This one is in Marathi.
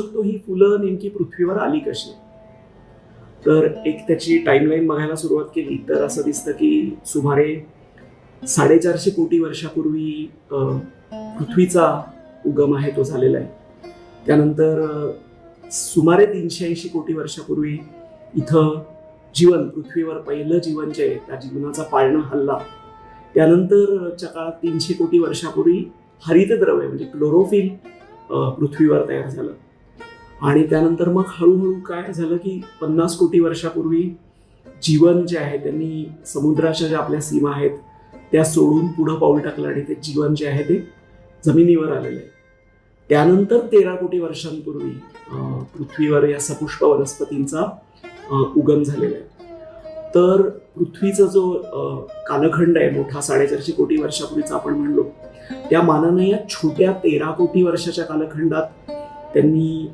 शकतो ही फुलं नेमकी पृथ्वीवर आली कशी? तर एक त्याची टाईमलाईन बघायला सुरुवात केली तर असं दिसतं की सुमारे साडेचारशे कोटी वर्षापूर्वी पृथ्वीचा उगम आहे तो झालेला आहे. त्यानंतर सुमारे तीनशे ऐंशी कोटी वर्षापूर्वी इथं जीवन पृथ्वीवर पहिलं जीवन जे आहे त्या जीवनाचा पाळणा हल्ला. त्यानंतरच्या काळात तीनशे कोटी वर्षापूर्वी हरितद्रव्य म्हणजे क्लोरोफिल पृथ्वीवर तयार झालं. आणि त्यानंतर मग हळूहळू काय झालं की पन्नास कोटी वर्षापूर्वी जीवन जे आहे त्यांनी समुद्राच्या ज्या आपल्या सीमा आहेत त्या सोडून पुढं पाऊल टाकलं आणि ते जीवन जे आहे ते जमिनीवर आलेलं आहे. त्यानंतर तेरा कोटी वर्षांपूर्वी पृथ्वीवर या सपुष्प वनस्पतींचा उगम झालेला आहे. तर पृथ्वीचा जो कालखंड आहे मोठा साडेचारशे कोटी वर्षापूर्वीचा आपण म्हणलो त्या मानाने या छोट्या तेरा कोटी वर्षाच्या कालखंडात त्यांनी